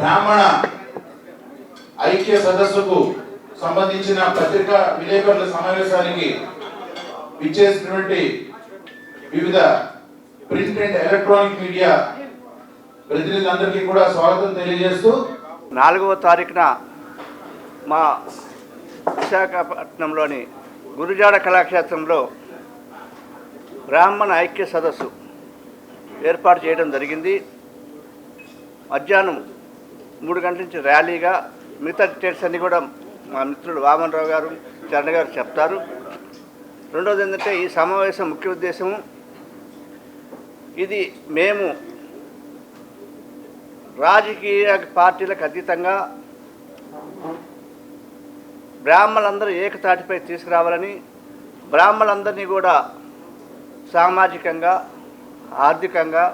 బ్రాహ్మణ ఐక్య సదస్సుకు సంబంధించిన పత్రికా విలేకరుల సమావేశానికి ఇచ్చేసినటువంటి వివిధ ప్రింట్ అండ్ ఎలక్ట్రానిక్ మీడియా ప్రతినిధులందరికీ కూడా స్వాగతం తెలియజేస్తూ నాలుగవ తారీఖున మా విశాఖపట్నంలోని గురుజాడ కళాక్షేత్రంలో బ్రాహ్మణ ఐక్య సదస్సు ఏర్పాటు చేయడం జరిగింది. మధ్యాహ్నం మూడు గంటల నుంచి ర్యాలీగా మిగతా డీటెయిల్స్ అన్నీ కూడా మా మిత్రుడు వామన్ రావు గారు చరణ్ గారు చెప్తారు. రెండవది ఏంటంటే ఈ సమావేశం ముఖ్య ఉద్దేశము ఇది మేము రాజకీయ పార్టీలకు అతీతంగా బ్రాహ్మణులందరూ ఏకతాటిపై తీసుకురావాలని బ్రాహ్మణులందరినీ కూడా సామాజికంగా ఆర్థికంగా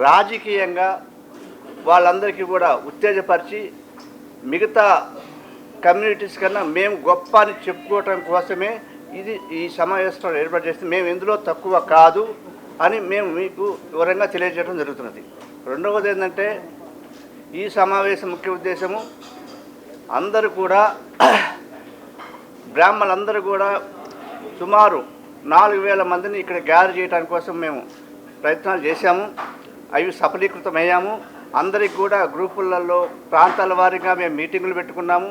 రాజకీయంగా వాళ్ళందరికీ కూడా ఉత్తేజపరిచి మిగతా కమ్యూనిటీస్ కన్నా మేము గొప్ప అని చెప్పుకోవటం కోసమే ఇది ఈ సమావేశం ఏర్పాటు చేస్తే మేము ఇందులో తక్కువ కాదు అని మేము మీకు వివరంగా తెలియజేయడం జరుగుతున్నది. రెండవది ఏంటంటే ఈ సమావేశం ముఖ్య ఉద్దేశము అందరూ కూడా బ్రాహ్మణులందరూ కూడా సుమారు నాలుగు వేల మందిని ఇక్కడ గ్యాదర్ చేయడానికి కోసం మేము ప్రయత్నాలు చేశాము. అవి సఫలీకృతమయ్యాము. అందరికి కూడా గ్రూపులలో ప్రాంతాల వారీగా మేము మీటింగులు పెట్టుకున్నాము.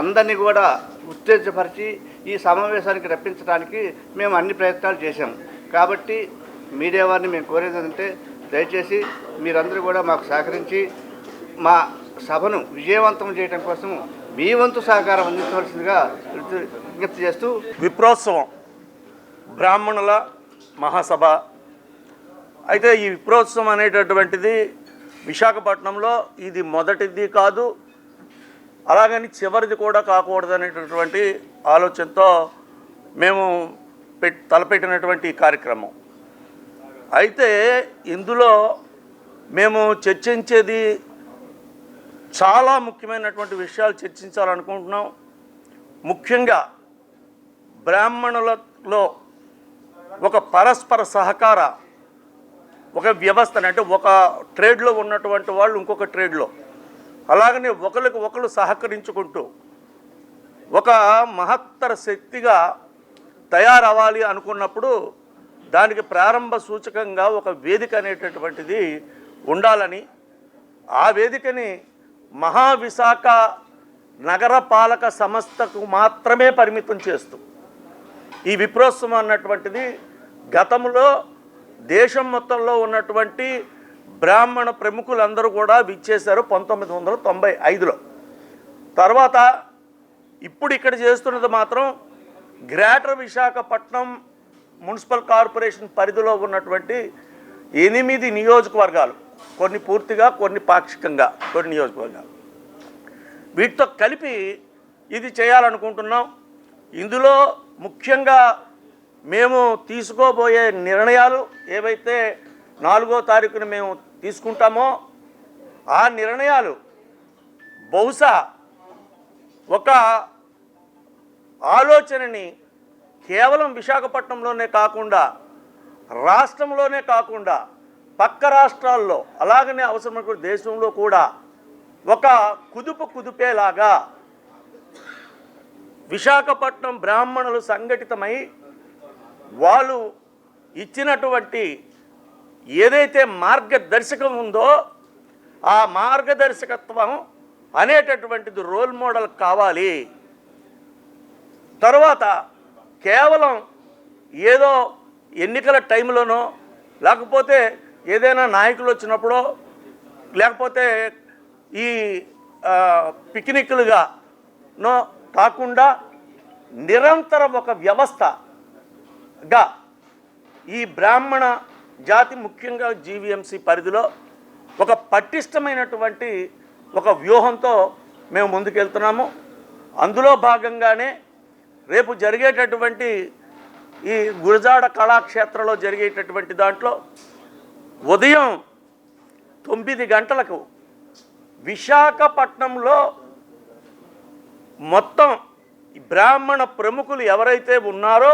అందరినీ కూడా ఉత్తేజపరిచి ఈ సమావేశానికి రప్పించడానికి మేము అన్ని ప్రయత్నాలు చేశాము. కాబట్టి మీడియా వారిని మేము కోరేది ఏంటంటే దయచేసి మీరందరూ కూడా మాకు సహకరించి మా సభను విజయవంతం చేయడం కోసం మీ వంతు సహకారం అందించవలసిందిగా విజ్ఞప్తి చేస్తూ విప్రోత్సవం బ్రాహ్మణుల మహాసభ. అయితే ఈ విప్రోత్సవం అనేటటువంటిది విశాఖపట్నంలో ఇది మొదటిది కాదు. అలాగని చివరిది కూడా కాకూడదు అనేటటువంటి ఆలోచనతో మేము తలపెట్టినటువంటి కార్యక్రమం. అయితే ఇందులో మేము చర్చించేది చాలా ముఖ్యమైనటువంటి విషయాలు చర్చించాలనుకుంటున్నాం. ముఖ్యంగా బ్రాహ్మణులలో ఒక పరస్పర సహకార ఒక వ్యవస్థను అంటే ఒక ట్రేడ్లో ఉన్నటువంటి వాళ్ళు ఇంకొక ట్రేడ్లో. అలాగనే ఒకరికి ఒకరు సహకరించుకుంటూ ఒక మహత్తర శక్తిగా తయారవ్వాలి అనుకున్నప్పుడు దానికి ప్రారంభ సూచకంగా ఒక వేదిక అనేటటువంటిది ఉండాలని ఆ వేదికని మహావిశాఖ నగరపాలక సంస్థకు మాత్రమే పరిమితం చేస్తూ ఈ విప్రోత్సవం అన్నటువంటిది గతంలో దేశం మొత్తంలో ఉన్నటువంటి బ్రాహ్మణ ప్రముఖులందరూ కూడా విచ్చేశారు పంతొమ్మిది వందల తొంభై ఐదులో. తర్వాత ఇప్పుడు ఇక్కడ చేస్తున్నది మాత్రం గ్రేటర్ విశాఖపట్నం మున్సిపల్ కార్పొరేషన్ పరిధిలో ఉన్నటువంటి ఎనిమిది నియోజకవర్గాలు కొన్ని పూర్తిగా కొన్ని పాక్షికంగా కొన్ని నియోజకవర్గాలు. వీటితో కలిపి ఇది చేయాలనుకుంటున్నాం. ఇందులో ముఖ్యంగా మేము తీసుకోబోయే నిర్ణయాలు ఏవైతే నాలుగో తారీఖున మేము తీసుకుంటామో ఆ నిర్ణయాలు బహుశా ఒక ఆలోచనని కేవలం విశాఖపట్నంలోనే కాకుండా రాష్ట్రంలోనే కాకుండా పక్క రాష్ట్రాల్లో అలాగనే అవసరమైన దేశంలో కూడా ఒక కుదుపు కుదిపేలాగా విశాఖపట్నం బ్రాహ్మణులు సంఘటితమై వాళ్ళు ఇచ్చినటువంటి ఏదైతే మార్గదర్శకం ఉందో ఆ మార్గదర్శకత్వం అనేటటువంటిది రోల్ మోడల్ కావాలి. తర్వాత కేవలం ఏదో ఎన్నికల టైంలోనో లేకపోతే ఏదైనా నాయకులు వచ్చినప్పుడో లేకపోతే ఈ పిక్నిక్లుగానో కాకుండా నిరంతరం ఒక వ్యవస్థ గా ఈ బ్రాహ్మణ జాతి ముఖ్యంగా జీవీఎంసీ పరిధిలో ఒక పటిష్టమైనటువంటి ఒక వ్యూహంతో మేము ముందుకెళ్తున్నాము. అందులో భాగంగానే రేపు జరిగేటటువంటి ఈ గురజాడ కళాక్షేత్రంలో జరిగేటటువంటి దాంట్లో ఉదయం తొమ్మిది గంటలకు విశాఖపట్నంలో మొత్తం బ్రాహ్మణ ప్రముఖులు ఎవరైతే ఉన్నారో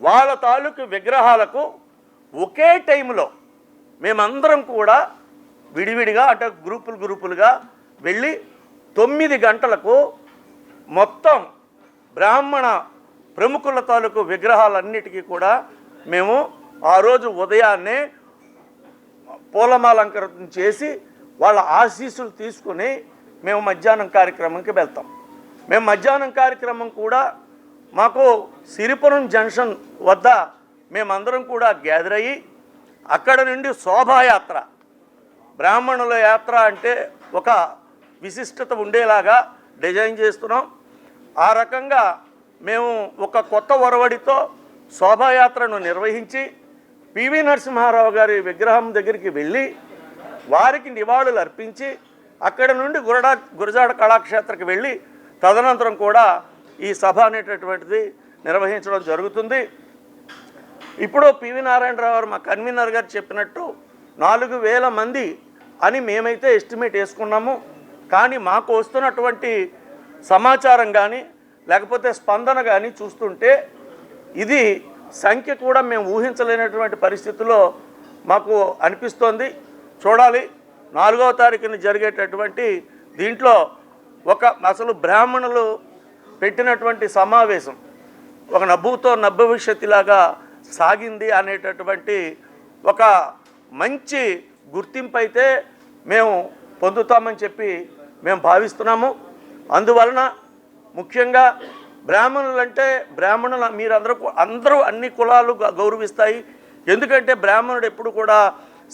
వాళ్ళ తాలూకు విగ్రహాలకు ఒకే టైంలో మేమందరం కూడా విడివిడిగా అంటే గ్రూపులు గ్రూపులుగా వెళ్ళి తొమ్మిది గంటలకు మొత్తం బ్రాహ్మణ ప్రముఖుల తాలూకు విగ్రహాలన్నిటికీ కూడా మేము ఆ రోజు ఉదయాన్నే పూలమాలంకరణ చేసి వాళ్ళ ఆశీస్సులు తీసుకుని మేము మధ్యాహ్నం కార్యక్రమంకి వెళ్తాం. మేము మధ్యాహ్నం కార్యక్రమం కూడా మాకు సిరిపురం జంక్షన్ వద్ద మేమందరం కూడా గ్యాదర్ అయ్యి అక్కడ నుండి శోభాయాత్ర బ్రాహ్మణుల యాత్ర అంటే ఒక విశిష్టత ఉండేలాగా డిజైన్ చేస్తున్నాం. ఆ రకంగా మేము ఒక కొత్త ఒరవడితో శోభాయాత్రను నిర్వహించి పివి నరసింహారావు గారి విగ్రహం దగ్గరికి వెళ్ళి వారికి నివాళులు అర్పించి అక్కడ నుండి గురడా గురజాడ కళాక్షేత్రకి వెళ్ళి తదనంతరం కూడా ఈ సభ అనేటటువంటిది నిర్వహించడం జరుగుతుంది. ఇప్పుడు పివి నారాయణరావు గారు మా కన్వీనర్ గారు చెప్పినట్టు నాలుగు వేల మంది అని మేమైతే ఎస్టిమేట్ వేసుకున్నాము. కానీ మాకు వస్తున్నటువంటి సమాచారం కానీ లేకపోతే స్పందన కానీ చూస్తుంటే ఇది సంఖ్య కూడా మేము ఊహించలేనటువంటి పరిస్థితిలో మాకు అనిపిస్తోంది. చూడాలి. నాలుగవ తారీఖున జరిగేటటువంటి దీంట్లో ఒక అసలు బ్రాహ్మణులు పెట్టినటువంటి సమావేశం ఒక నవ్వుతో నభవిష్యత్తులాగా సాగింది అనేటటువంటి ఒక మంచి గుర్తింపు అయితే మేము పొందుతామని చెప్పి మేము భావిస్తున్నాము. అందువలన ముఖ్యంగా బ్రాహ్మణులు అంటే బ్రాహ్మణులు మీరందరూ అందరూ అన్ని కులాలు గౌరవిస్తాయి. ఎందుకంటే బ్రాహ్మణుడు ఎప్పుడు కూడా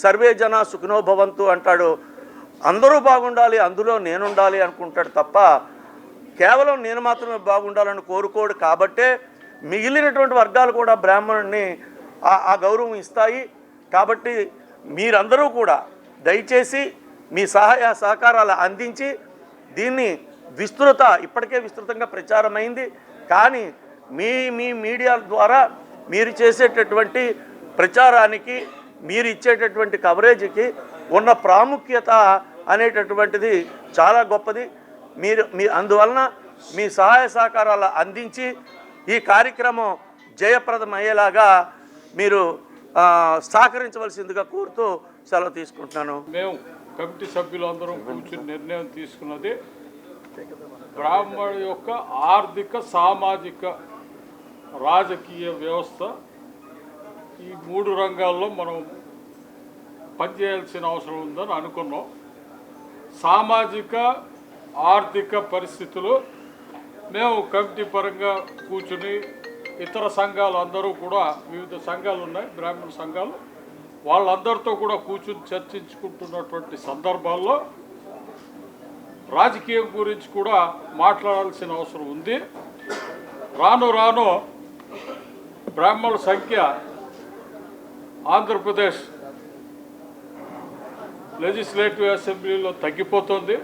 సర్వే జన సుఖినోభవంతు అంటాడు. అందరూ బాగుండాలి అందులో నేనుండాలి అనుకుంటాడు తప్ప కేవలం నేను మాత్రమే బాగుండాలని కోరుకోడు కాబట్టే మిగిలినటువంటి వర్గాలు కూడా బ్రాహ్మణుడిని ఆ- ఆ గౌరవం ఇస్తాయి. కాబట్టి మీరందరూ కూడా దయచేసి మీ సహాయ సహకారాలు అందించి దీన్ని విస్తృత ఇప్పటికే విస్తృతంగా ప్రచారమైంది. కానీ మీ మీ మీడియా ద్వారా మీరు చేసేటటువంటి ప్రచారానికి మీరు ఇచ్చేటటువంటి కవరేజీకి ఉన్న ప్రాముఖ్యత అనేటటువంటిది చాలా గొప్పది. మీరు మీ అందువలన మీ సహాయ సహకారాలు అందించి ఈ కార్యక్రమం జయప్రదం అయ్యేలాగా మీరు సహకరించవలసిందిగా కోరుతూ సెలవు తీసుకుంటున్నాను. మేము కమిటీ సభ్యులందరం కూర్చుని నిర్ణయం తీసుకున్నది బ్రాహ్మణ యొక్క ఆర్థిక సామాజిక రాజకీయ వ్యవస్థ. ఈ మూడు రంగాల్లో మనం పనిచేయాల్సిన అవసరం ఉందని అనుకున్నాం. సామాజిక ఆర్థిక పరిస్థితులు మేము కమిటీ పరంగా కూర్చుని ఇతర సంఘాలు అందరూ కూడా వివిధ సంఘాలు ఉన్నాయి బ్రాహ్మణ సంఘాలు వాళ్ళందరితో కూడా కూర్చుని చర్చించుకుంటున్నటువంటి సందర్భాల్లో రాజకీయం గురించి కూడా మాట్లాడాల్సిన అవసరం ఉంది. రాను రాను బ్రాహ్మణుల సంఖ్య ఆంధ్రప్రదేశ్ లెజిస్లేటివ్ అసెంబ్లీలో తగ్గిపోతుంది.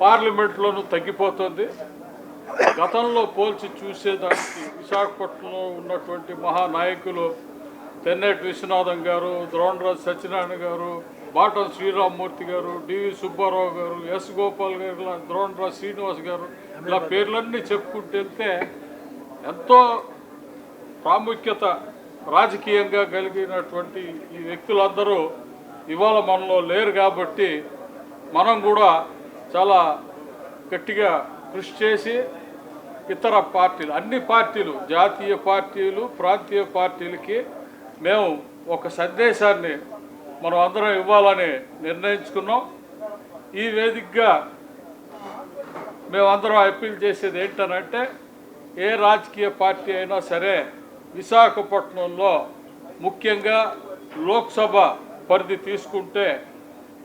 పార్లమెంట్లోనూ తగ్గిపోతుంది. గతంలో పోల్చి చూసేదానికి విశాఖపట్నంలో ఉన్నటువంటి మహానాయకులు తెన్నేటి విశ్వనాథం గారు ద్రోణరాజు సత్యనారాయణ గారు బాటం శ్రీరామ్మూర్తి గారు డివి సుబ్బారావు గారు ఎస్ గోపాల్ గారు ఇలా ద్రోణరాజు శ్రీనివాస్ గారు ఇలా పేర్లన్నీ చెప్పుకుంటూ వెళ్తే ఎంతో ప్రాముఖ్యత రాజకీయంగా కలిగినటువంటి ఈ వ్యక్తులందరూ ఇవాళ మనలో లేరు కాబట్టి మనం కూడా చాలా గట్టిగా కృషి చేసి ఇతర పార్టీలు అన్ని పార్టీలు జాతీయ పార్టీలు ప్రాంతీయ పార్టీలకి మేము ఒక సందేశాన్ని మనం అందరం ఇవ్వాలని నిర్ణయించుకున్నాం. ఈ వేదికగా మేమందరం అప్పీల్ చేసేది ఏంటనంటే ఏ రాజకీయ పార్టీ అయినా సరే విశాఖపట్నంలో ముఖ్యంగా లోక్సభ పరిధి తీసుకుంటే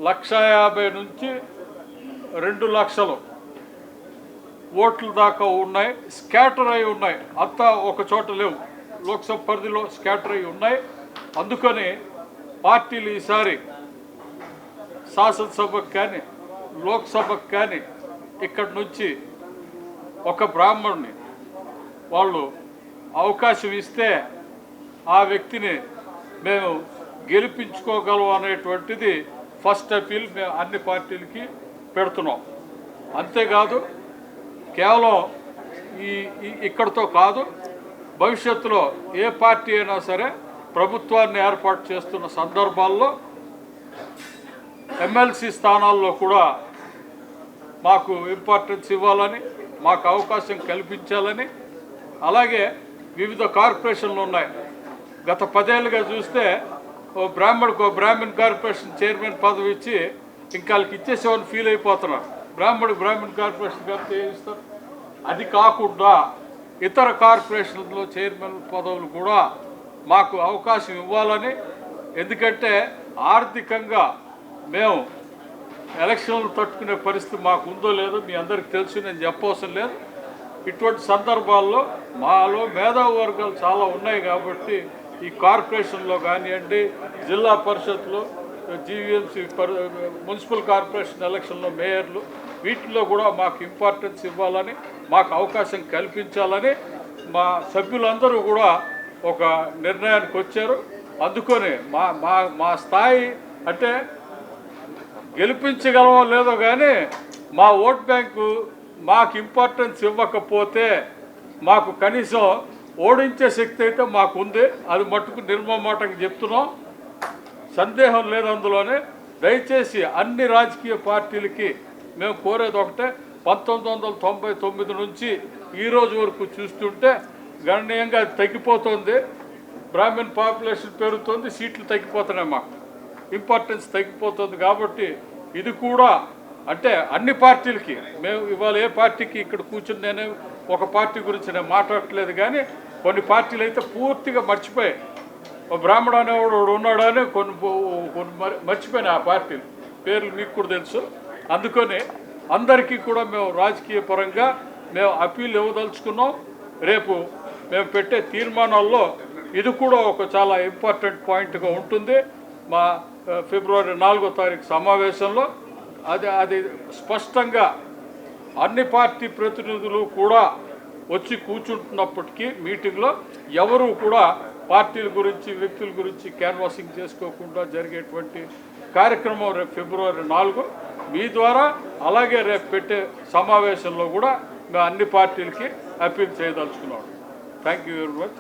లక్ష యాభై నుంచి రెండు లక్షలు. ఓట్లు దాకా ఉన్నాయి స్కాటర్ అయి ఉన్నాయి. అంతా ఒక చోట లేవు. లోక్సభ పరిధిలో స్కాటర్ అయి ఉన్నాయి. అందుకని పార్టీలు ఈసారి శాసనసభకు కానీ లోక్సభకు కానీ ఇక్కడి నుంచి ఒక బ్రాహ్మణుని వాళ్ళు అవకాశం ఇస్తే ఆ వ్యక్తిని మేము గెలిపించుకోగలం అనేటువంటిది ఫస్ట్ అపీల్. మేము అన్ని పార్టీలకి పెడుతున్నాం. అంతేకాదు కేవలం ఈ ఇక్కడతో ఇక్కడితో కాదు భవిష్యత్తులో ఏ పార్టీ అయినా సరే ప్రభుత్వాన్ని ఏర్పాటు చేస్తున్న సందర్భాల్లో ఎమ్మెల్సీ స్థానాల్లో కూడా మాకు ఇంపార్టెన్స్ ఇవ్వాలని మాకు అవకాశం కల్పించాలని అలాగే వివిధ కార్పొరేషన్లు ఉన్నాయి. గత పదేళ్ళుగా చూస్తే ఓ బ్రాహ్మణ్కి ఓ బ్రాహ్మణ్ కార్పొరేషన్ చైర్మన్ పదవి ఇచ్చి ఇంకా వాళ్ళకి ఇచ్చేసేవాళ్ళు ఫీల్ అయిపోతున్నారు. బ్రాహ్మణ్ బ్రాహ్మణ్ కార్పొరేషన్ గారితో ఇస్తారు అది కాకుండా ఇతర కార్పొరేషన్లో చైర్మన్ పదవులు కూడా మాకు అవకాశం ఇవ్వాలని. ఎందుకంటే ఆర్థికంగా మేము ఎలక్షన్లు తట్టుకునే పరిస్థితి మాకు ఉందో లేదో మీ అందరికి తెలుసు నేను చెప్పవసరం లేదు. ఇటువంటి సందర్భాల్లో మాలో మేధావు వర్గాలు చాలా ఉన్నాయి కాబట్టి ఈ కార్పొరేషన్లో కానివ్వండి జిల్లా పరిషత్లో జీవీఎంసీ మున్సిపల్ కార్పొరేషన్ ఎలక్షన్లో మేయర్లు వీటిల్లో కూడా మాకు ఇంపార్టెన్స్ ఇవ్వాలని మాకు అవకాశం కల్పించాలని మా సభ్యులందరూ కూడా ఒక నిర్ణయానికి వచ్చారు. అందుకొని మా మా మా స్థాయి అంటే గెలిపించగలమో లేదో కానీ మా ఓట్ బ్యాంకు మాకు ఇంపార్టెన్స్ ఇవ్వకపోతే మాకు కనీసం ఓడించే శక్తి అయితే మాకు ఉంది అది మట్టుకు నిర్మమాటంగా చెప్తున్నాం. సందేహం లేదు అందులోనే. దయచేసి అన్ని రాజకీయ పార్టీలకి మేము కోరేది ఒకటే పంతొమ్మిది వందల తొంభై తొమ్మిది నుంచి ఈరోజు వరకు చూస్తుంటే గణనీయంగా తగ్గిపోతుంది. బ్రాహ్మణ్ పాపులేషన్ పెరుగుతుంది సీట్లు తగ్గిపోతున్నాయి మాకు. ఇంపార్టెన్స్ తగ్గిపోతుంది కాబట్టి ఇది కూడా అంటే అన్ని పార్టీలకి మేము ఇవాళ ఏ పార్టీకి ఇక్కడ కూర్చుని నేను ఒక పార్టీ గురించి నేను మాట్లాడట్లేదు కానీ కొన్ని పార్టీలు అయితే పూర్తిగా మర్చిపోయాయి. బ్రాహ్మణ అనేవాడు ఒకడు ఉన్నాడు అని కొన్ని కొన్ని మరి- ఆ పార్టీలు పేర్లు మీకు కూడా తెలుసు. అందుకని అందరికీ కూడా మేము రాజకీయ పరంగా మేము అప్పీల్ ఇవ్వదలుచుకున్నాం. రేపు మేము పెట్టే తీర్మానాల్లో ఇది కూడా ఒక చాలా ఇంపార్టెంట్ పాయింట్గా ఉంటుంది. మా ఫిబ్రవరి నాలుగో తారీఖు సమావేశంలో అది అది స్పష్టంగా అన్ని పార్టీ ప్రతినిధులు కూడా వచ్చి కూర్చుంటున్నప్పటికీ మీటింగ్లో ఎవరు కూడా పార్టీల గురించి వ్యక్తుల గురించి క్యాన్వాసింగ్ చేసుకోకుండా జరిగేటువంటి కార్యక్రమం రేపు ఫిబ్రవరి నాలుగు. మీ ద్వారా అలాగే రేపు పెట్టే సమావేశంలో కూడా మేము అన్ని పార్టీలకి appeal చేయదలుచుకున్నాడు. Thank you very much